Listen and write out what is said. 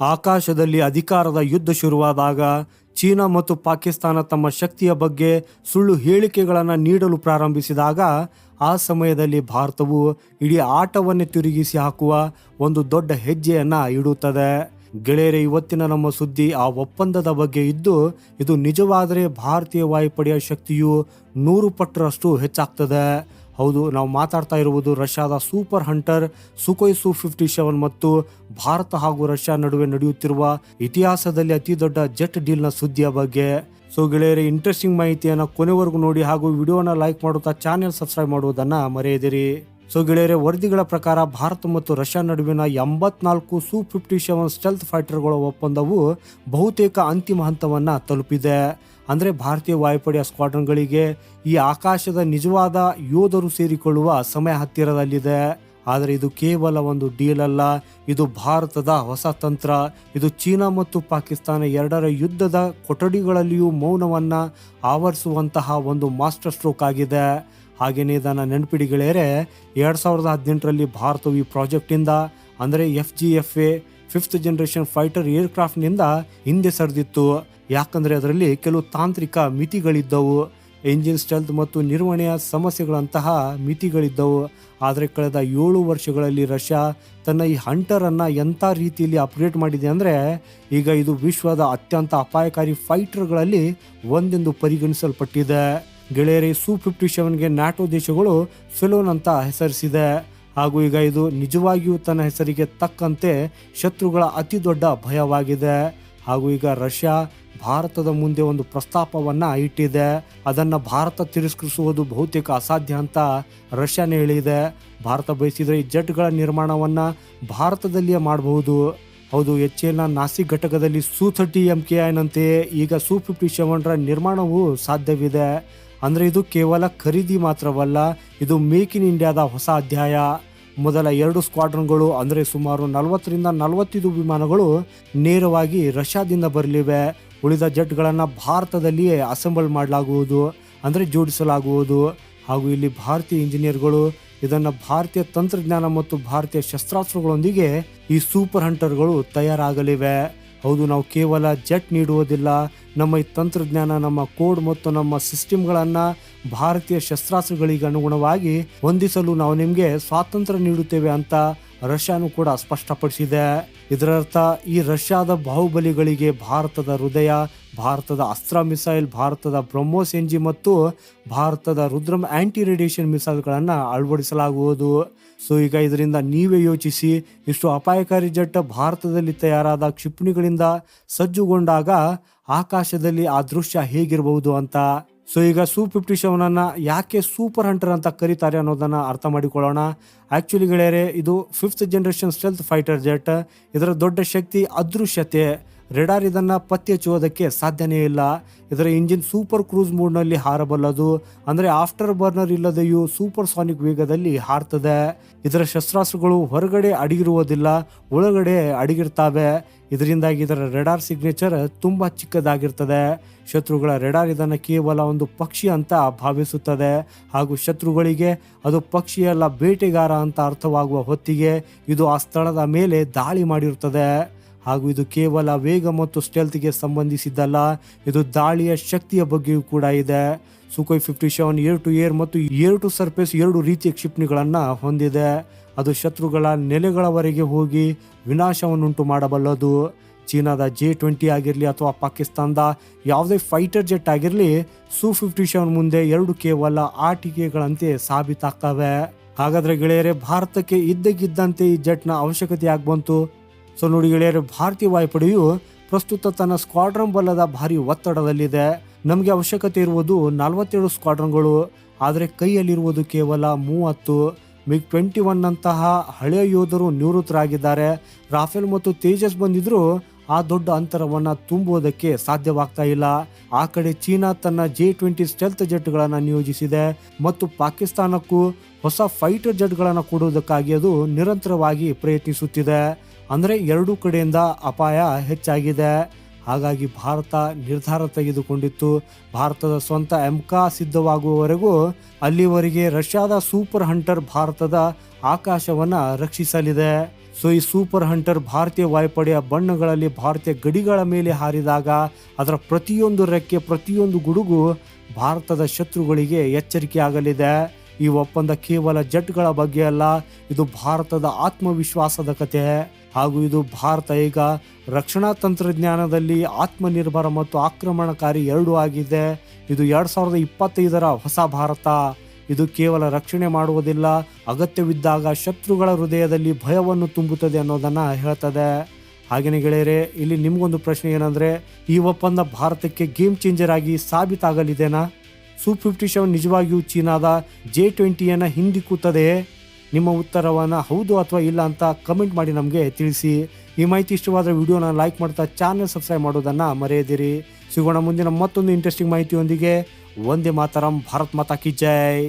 ಆಕಾಶದಲ್ಲಿ ಅಧಿಕಾರದ ಯುದ್ಧ ಶುರುವಾದಾಗ ಚೀನಾ ಮತ್ತು ಪಾಕಿಸ್ತಾನ ತಮ್ಮ ಶಕ್ತಿಯ ಬಗ್ಗೆ ಸುಳ್ಳು ಹೇಳಿಕೆಗಳನ್ನು ನೀಡಲು ಪ್ರಾರಂಭಿಸಿದಾಗ ಆ ಸಮಯದಲ್ಲಿ ಭಾರತವು ಇಡೀ ಆಟವನ್ನೇ ತಿರುಗಿಸಿ ಹಾಕುವ ಒಂದು ದೊಡ್ಡ ಹೆಜ್ಜೆಯನ್ನು ಇಡುತ್ತದೆ. ಗೆಳೆಯರೆ, ಇವತ್ತಿನ ನಮ್ಮ ಸುದ್ದಿ ಆ ಒಪ್ಪಂದದ ಬಗ್ಗೆ ಇದ್ದು, ಇದು ನಿಜವಾದರೆ ಭಾರತೀಯ ವಾಯುಪಡೆಯ ಶಕ್ತಿಯು ನೂರು ಪಟ್ಟರಷ್ಟು ಹೆಚ್ಚಾಗ್ತದೆ. ಹೌದು, ನಾವು ಮಾತಾಡ್ತಾ ಇರುವುದು ರಷ್ಯಾದ super hunter Sukhoi Su fifty seven ಮತ್ತು ಭಾರತ ಹಾಗೂ ರಷ್ಯಾ ನಡುವೆ ನಡೆಯುತ್ತಿರುವ ಇತಿಹಾಸದಲ್ಲಿ ಅತಿ ದೊಡ್ಡ ಜೆಟ್ ಡೀಲ್ನ ಸುದ್ದಿಯ ಬಗ್ಗೆ. ಸೊ ಗೆಳೆಯರೆ ಇಂಟ್ರೆಸ್ಟಿಂಗ್ ಮಾಹಿತಿಯನ್ನು ಕೊನೆವರೆಗೂ ನೋಡಿ ಹಾಗೂ ವಿಡಿಯೋನ ಲೈಕ್ ಮಾಡುತ್ತಾ ಚಾನೆಲ್ ಸಬ್ಸ್ಕ್ರೈಬ್ ಮಾಡುವುದನ್ನು ಮರೆಯದಿರಿ. ಸೊ ಗೆಳೆಯರೆ, ವರದಿಗಳ ಪ್ರಕಾರ ಭಾರತ ಮತ್ತು ರಷ್ಯಾ ನಡುವಿನ ಎಂಬತ್ನಾಲ್ಕು ಸು ಫಿಫ್ಟಿ ಸೆವೆನ್ ಸ್ಟೆಲ್ತ್ ಫೈಟರ್ಗಳ ಒಪ್ಪಂದವು ಬಹುತೇಕ ಅಂತಿಮ ಹಂತವನ್ನು ತಲುಪಿದೆ. ಅಂದರೆ ಭಾರತೀಯ ವಾಯುಪಡೆಯ ಸ್ಕ್ವಾಡ್ರನ್ಗಳಿಗೆ ಈ ಆಕಾಶದ ನಿಜವಾದ ಯೋಧರು ಸೇರಿಕೊಳ್ಳುವ ಸಮಯ ಹತ್ತಿರದಲ್ಲಿದೆ. ಆದರೆ ಇದು ಕೇವಲ ಒಂದು ಡೀಲ್ ಅಲ್ಲ, ಇದು ಭಾರತದ ಹೊಸ ತಂತ್ರ. ಇದು ಚೀನಾ ಮತ್ತು ಪಾಕಿಸ್ತಾನ ಎರಡರ ಯುದ್ಧದ ಕೊಠಡಿಗಳಲ್ಲಿಯೂ ಮೌನವನ್ನು ಆವರಿಸುವಂತಹ ಒಂದು ಮಾಸ್ಟರ್ ಸ್ಟ್ರೋಕ್ ಆಗಿದೆ. ಹಾಗೆಯೇ ಇದನ್ನು ನೆನಪಿಡಿಗಳೇರೆ ಎರಡು ಸಾವಿರದ ಹದಿನೆಂಟರಲ್ಲಿ ಭಾರತವು ಈ ಪ್ರಾಜೆಕ್ಟಿಂದ ಅಂದರೆ F G F A, fifth generation fighter ಏರ್ಕ್ರಾಫ್ಟ್ನಿಂದ ಹಿಂದೆ ಸರಿದಿತ್ತು. ಯಾಕಂದರೆ ಅದರಲ್ಲಿ ಕೆಲವು ತಾಂತ್ರಿಕ ಮಿತಿಗಳಿದ್ದವು. ಎಂಜಿನ್ ಸ್ಟೆಲ್ತ್ ಮತ್ತು ನಿರ್ವಹಣೆಯ ಸಮಸ್ಯೆಗಳಂತಹ ಮಿತಿಗಳಿದ್ದವು. ಆದರೆ ಕಳೆದ ಏಳು ವರ್ಷಗಳಲ್ಲಿ ರಷ್ಯಾ ತನ್ನ ಈ ಹಂಟರನ್ನು ಎಂಥ ರೀತಿಯಲ್ಲಿ ಅಪ್ಗ್ರೇಡ್ ಮಾಡಿದೆ ಅಂದರೆ ಈಗ ಇದು ವಿಶ್ವದ ಅತ್ಯಂತ ಅಪಾಯಕಾರಿ ಫೈಟರ್ಗಳಲ್ಲಿ ಒಂದೆಂದು ಪರಿಗಣಿಸಲ್ಪಟ್ಟಿದೆ. ಗೆಳೆಯರಿ ಸು ಫಿಫ್ಟಿ ಸೆವೆನ್ಗೆ ನ್ಯಾಟೋ ದೇಶಗಳು ಫೆಲೋನ್ ಅಂತ ಹೆಸರಿಸಿದೆ. ಹಾಗೂ ಈಗ ಇದು ನಿಜವಾಗಿಯೂ ತನ್ನ ಹೆಸರಿಗೆ ತಕ್ಕಂತೆ ಶತ್ರುಗಳ ಅತಿ ದೊಡ್ಡ ಭಯವಾಗಿದೆ. ಹಾಗೂ ಈಗ ರಷ್ಯಾ ಭಾರತದ ಮುಂದೆ ಒಂದು ಪ್ರಸ್ತಾಪವನ್ನ ಇಟ್ಟಿದೆ. ಅದನ್ನ ಭಾರತ ತಿರಸ್ಕರಿಸುವುದು ಬಹುತೇಕ ಅಸಾಧ್ಯ ಅಂತ ರಷ್ಯಾನ ಹೇಳಿದೆ. ಭಾರತ ಬಯಸಿದ್ರೆ ಈ ಜೆಟ್ಗಳ ನಿರ್ಮಾಣವನ್ನ ಭಾರತದಲ್ಲಿಯೇ ಮಾಡಬಹುದು. ಹೌದು ಎಚ್ ನಾಸಿಕ್ ಘಟಕದಲ್ಲಿ ಸು ಥರ್ಟಿ ಎಂ ಕೆ ಐನಂತೆಯೇ ಈಗ ಸು ಫಿಫ್ಟಿ ಸೆವೆನ್ರ ನಿರ್ಮಾಣವೂ ಸಾಧ್ಯವಿದೆ. ಅಂದ್ರೆ ಇದು ಕೇವಲ ಖರೀದಿ ಮಾತ್ರವಲ್ಲ, ಇದು ಮೇಕ್ ಇನ್ ಇಂಡಿಯಾದ ಹೊಸ ಅಧ್ಯಾಯ. ಮೊದಲ ಎರಡು ಸ್ಕ್ವಾಡ್ರನ್ಗಳು ಅಂದರೆ ಸುಮಾರು ನಲವತ್ತರಿಂದ ನಲವತ್ತೈದು ವಿಮಾನಗಳು ನೇರವಾಗಿ ರಷ್ಯಾದಿಂದ ಬರಲಿವೆ. ಉಳಿದ ಜೆಟ್ಗಳನ್ನು ಭಾರತದಲ್ಲಿಯೇ ಅಸೆಂಬಲ್ ಮಾಡಲಾಗುವುದು, ಅಂದರೆ ಜೋಡಿಸಲಾಗುವುದು. ಹಾಗೂ ಇಲ್ಲಿ ಭಾರತೀಯ ಇಂಜಿನಿಯರ್ಗಳು ಇದನ್ನು ಭಾರತೀಯ ತಂತ್ರಜ್ಞಾನ ಮತ್ತು ಭಾರತೀಯ ಶಸ್ತ್ರಾಸ್ತ್ರಗಳೊಂದಿಗೆ ಈ ಸೂಪರ್ ಹಂಟರ್ಗಳು ತಯಾರಾಗಲಿವೆ. ಹೌದು, ನಾವು ಕೇವಲ ಜೆಟ್ ನೀಡುವುದಿಲ್ಲ. ನಮ್ಮ ಈ ತಂತ್ರಜ್ಞಾನ, ನಮ್ಮ ಕೋಡ್ ಮತ್ತು ನಮ್ಮ ಸಿಸ್ಟಮ್ಗಳನ್ನು ಭಾರತೀಯ ಶಸ್ತ್ರಾಸ್ತ್ರಗಳಿಗೆ ಅನುಗುಣವಾಗಿ ಹೊಂದಿಸಲು ನಾವು ನಿಮಗೆ ಸ್ವಾತಂತ್ರ್ಯ ನೀಡುತ್ತೇವೆ ಅಂತ ರಷ್ಯಾನು ಕೂಡ ಸ್ಪಷ್ಟಪಡಿಸಿದೆ. ಇದರರ್ಥ, ಈ ರಷ್ಯಾದ ಬಾಹುಬಲಿಗಳಿಗೆ ಭಾರತದ ಹೃದಯ, ಭಾರತದ ಅಸ್ತ್ರ ಮಿಸೈಲ್, ಭಾರತದ ಬ್ರಹ್ಮೋಸ್ ಎನ್ಜಿ ಮತ್ತು ಭಾರತದ ರುದ್ರಮ್ ಆಂಟಿ ರೇಡಿಯೇಷನ್ ಮಿಸೈಲ್ಗಳನ್ನು ಅಳವಡಿಸಲಾಗುವುದು. ಸೊ, ಈಗ ಇದರಿಂದ ನೀವೇ ಯೋಚಿಸಿ, ಇಷ್ಟು ಅಪಾಯಕಾರಿ ಜಟ್ ಭಾರತದಲ್ಲಿ ತಯಾರಾದ ಕ್ಷಿಪಣಿಗಳಿಂದ ಸಜ್ಜುಗೊಂಡಾಗ ಆಕಾಶದಲ್ಲಿ ಆ ದೃಶ್ಯ ಹೇಗಿರಬಹುದು ಅಂತ. ಸೊ ಈಗ ಸೂ ಫಿಫ್ಟಿ ಸೆವೆನನ್ನು ಯಾಕೆ ಸೂಪರ್ ಹಂಟರ್ ಅಂತ ಕರೀತಾರೆ ಅನ್ನೋದನ್ನು ಅರ್ಥ ಮಾಡಿಕೊಳ್ಳೋಣ. ಆ್ಯಕ್ಚುಲಿ ಗೆಳೆಯರೆ, ಇದು fifth generation stealth fighter jet ಇದರ ದೊಡ್ಡ ಶಕ್ತಿ, ಅದೃಶ್ಯತೆ. ರೆಡಾರ್ ಇದನ್ನು ಪತ್ತೆ ಹಚ್ಚುವುದಕ್ಕೆ ಸಾಧ್ಯನೇ ಇಲ್ಲ. ಇದರ ಇಂಜಿನ್ ಸೂಪರ್ ಕ್ರೂಸ್ ಮೂಡ್ನಲ್ಲಿ ಹಾರಬಲ್ಲದು. ಅಂದರೆ ಆಫ್ಟರ್ ಬರ್ನರ್ ಇಲ್ಲದೆಯೂ ಸೂಪರ್ ಸಾನಿಕ್ ವೇಗದಲ್ಲಿ ಹಾರ್ತದೆ. ಇದರ ಶಸ್ತ್ರಾಸ್ತ್ರಗಳು ಹೊರಗಡೆ ಅಡಗಿರುವುದಿಲ್ಲ, ಒಳಗಡೆ ಅಡಗಿರ್ತಾವೆ. ಇದರಿಂದಾಗಿ ಇದರ ರೆಡಾರ್ ಸಿಗ್ನೇಚರ್ ತುಂಬ ಚಿಕ್ಕದಾಗಿರ್ತದೆ. ಶತ್ರುಗಳ ರೆಡಾರ್ ಇದನ್ನು ಕೇವಲ ಒಂದು ಪಕ್ಷಿ ಅಂತ ಭಾವಿಸುತ್ತದೆ. ಹಾಗೂ ಶತ್ರುಗಳಿಗೆ ಅದು ಪಕ್ಷಿಯಲ್ಲ ಬೇಟೆಗಾರ ಅಂತ ಅರ್ಥವಾಗುವ ಹೊತ್ತಿಗೆ ಇದು ಆ ಸ್ಥಳದ ಮೇಲೆ ದಾಳಿ ಮಾಡಿರುತ್ತದೆ. ಹಾಗೂ ಇದು ಕೇವಲ ವೇಗ ಮತ್ತು ಸ್ಟೆಲ್ತ್ಗೆ ಸಂಬಂಧಿಸಿದ್ದಲ್ಲ, ಇದು ದಾಳಿಯ ಶಕ್ತಿಯ ಬಗ್ಗೆಯೂ ಕೂಡ ಇದೆ. Sukhoi fifty seven air to air ಮತ್ತು ಏರ್ ಟು ಸರ್ಫೇಸ್ ಎರಡು ರೀತಿಯ ಕ್ಷಿಪಣಿಗಳನ್ನು ಹೊಂದಿದೆ. ಅದು ಶತ್ರುಗಳ ನೆಲೆಗಳವರೆಗೆ ಹೋಗಿ ವಿನಾಶವನ್ನುಂಟು ಮಾಡಬಲ್ಲದು. ಚೀನಾದ ಜೆ ಟ್ವೆಂಟಿ ಆಗಿರಲಿ ಅಥವಾ ಪಾಕಿಸ್ತಾನದ ಯಾವುದೇ ಫೈಟರ್ ಜೆಟ್ ಆಗಿರಲಿ ಸು ಫಿಫ್ಟಿ ಸೆವೆನ್ ಮುಂದೆ ಎರಡು ಕೇವಲ ಆಟಿಕೆಗಳಂತೆ ಸಾಬೀತಾಗ್ತವೆ. ಹಾಗಾದ್ರೆ ಗೆಳೆಯರೇ, ಭಾರತಕ್ಕೆ ಇದ್ದಕ್ಕಿದ್ದಂತೆ ಈ ಜೆಟ್ನ ಅವಶ್ಯಕತೆ ಆಗಿ ಬಂತು. ಸೊ ನೋಡಿ ಗೆಳೆಯರು, ಭಾರತೀಯ ವಾಯುಪಡೆಯು ಪ್ರಸ್ತುತ ತನ್ನ ಸ್ಕ್ವಾಡ್ರನ್ ಬಲದ ಭಾರಿ ಒತ್ತಡದಲ್ಲಿದೆ. ನಮಗೆ ಅವಶ್ಯಕತೆ ಇರುವುದು ನಲವತ್ತೇಳು ಸ್ಕ್ವಾಡ್ರನ್ಗಳು, ಆದರೆ ಕೈಯಲ್ಲಿರುವುದು ಕೇವಲ ಮೂವತ್ತು. ಮಿಗ್ ಟ್ವೆಂಟಿ ಒನ್ ಅಂತಹ ಹಳೆಯ ಯೋಧರು ನಿವೃತ್ತರಾಗಿದ್ದಾರೆ. ರಾಫೆಲ್ ಮತ್ತು ತೇಜಸ್ ಬಂದಿದ್ರು ಆ ದೊಡ್ಡ ಅಂತರವನ್ನು ತುಂಬುವುದಕ್ಕೆ ಸಾಧ್ಯವಾಗ್ತಾ ಇಲ್ಲ. ಆ ಕಡೆ ಚೀನಾ ತನ್ನ ಜೆ ಟ್ವೆಂಟಿ ಸ್ಟೆಲ್ತ್ ಜೆಟ್ಗಳನ್ನು ನಿಯೋಜಿಸಿದೆ ಮತ್ತು ಪಾಕಿಸ್ತಾನಕ್ಕೂ ಹೊಸ ಫೈಟರ್ ಜೆಟ್ಗಳನ್ನು ಕೊಡುವುದಕ್ಕಾಗಿ ಅದು ನಿರಂತರವಾಗಿ ಪ್ರಯತ್ನಿಸುತ್ತಿದೆ. ಅಂದರೆ ಎರಡೂ ಕಡೆಯಿಂದ ಅಪಾಯ ಹೆಚ್ಚಾಗಿದೆ. ಹಾಗಾಗಿ ಭಾರತ ನಿರ್ಧಾರ ತೆಗೆದುಕೊಂಡಿತ್ತು. ಭಾರತದ ಸ್ವಂತ ಎಂಕಾ ಸಿದ್ಧವಾಗುವವರೆಗೂ ಅಲ್ಲಿವರೆಗೆ ರಷ್ಯಾದ ಸೂಪರ್ ಹಂಟರ್ ಭಾರತದ ಆಕಾಶವನ್ನ ರಕ್ಷಿಸಲಿದೆ. ಸೊ, ಈ ಸೂಪರ್ ಹಂಟರ್ ಭಾರತೀಯ ವಾಯುಪಡೆಯ ಬಣ್ಣಗಳಲ್ಲಿ ಭಾರತೀಯ ಗಡಿಗಳ ಮೇಲೆ ಹಾರಿದಾಗ ಅದರ ಪ್ರತಿಯೊಂದು ರೆಕ್ಕೆ, ಪ್ರತಿಯೊಂದು ಗುಡುಗು ಭಾರತದ ಶತ್ರುಗಳಿಗೆ ಎಚ್ಚರಿಕೆ ಆಗಲಿದೆ ಈ ಒಪ್ಪಂದ ಕೇವಲ ಜೆಟ್ಗಳ ಬಗ್ಗೆ ಅಲ್ಲ, ಇದು ಭಾರತದ ಆತ್ಮವಿಶ್ವಾಸದ ಕತೆ. ಹಾಗೂ ಇದು ಭಾರತ ಈಗ ರಕ್ಷಣಾ ತಂತ್ರಜ್ಞಾನದಲ್ಲಿ ಆತ್ಮನಿರ್ಭರ ಮತ್ತು ಆಕ್ರಮಣಕಾರಿ ಎರಡೂ ಆಗಿದೆ. ಇದು ಎರಡ್ ಸಾವಿರದ ಇಪ್ಪತ್ತೈದರ ಹೊಸ ಭಾರತ. ಇದು ಕೇವಲ ರಕ್ಷಣೆ ಮಾಡುವುದಿಲ್ಲ, ಅಗತ್ಯವಿದ್ದಾಗ ಶತ್ರುಗಳ ಹೃದಯದಲ್ಲಿ ಭಯವನ್ನು ತುಂಬುತ್ತದೆ ಅನ್ನೋದನ್ನು ಹೇಳ್ತದೆ. ಹಾಗೆಯೇ ಗೆಳೆಯರೆ, ಇಲ್ಲಿ ನಿಮ್ಗೊಂದು ಪ್ರಶ್ನೆ ಏನಂದ್ರೆ, ಈ ಒಪ್ಪಂದ ಭಾರತಕ್ಕೆ ಗೇಮ್ ಚೇಂಜರ್ ಆಗಿ ಸಾಬೀತಾಗಲಿದೆನಾ? ಸು ಫಿಫ್ಟಿ ಸೆವೆನ್ ನಿಜವಾಗಿಯೂ ಚೀನಾದ ಜೆ ಟ್ವೆಂಟಿಯನ್ನು ಹಿಂದಿಕ್ಕುತ್ತದೆ? ನಿಮ್ಮ ಉತ್ತರವನ್ನು ಹೌದು ಅಥವಾ ಇಲ್ಲ ಅಂತ ಕಮೆಂಟ್ ಮಾಡಿ ನಮಗೆ ತಿಳಿಸಿ. ಈ ಮಾಹಿತಿ ಇಷ್ಟವಾದ ವಿಡಿಯೋನ ಲೈಕ್ ಮಾಡ್ತಾ ಚಾನಲ್ ಸಬ್ಸ್ಕ್ರೈಬ್ ಮಾಡೋದನ್ನು ಮರೆಯದಿರಿ. ಸಿಗೋಣ ಮುಂದಿನ ಮತ್ತೊಂದು ಇಂಟ್ರೆಸ್ಟಿಂಗ್ ಮಾಹಿತಿಯೊಂದಿಗೆ. ಒಂದೇ ಮಾತರಂ, ಭಾರತ್ ಮಾತಾ ಕಿ ಜೈ.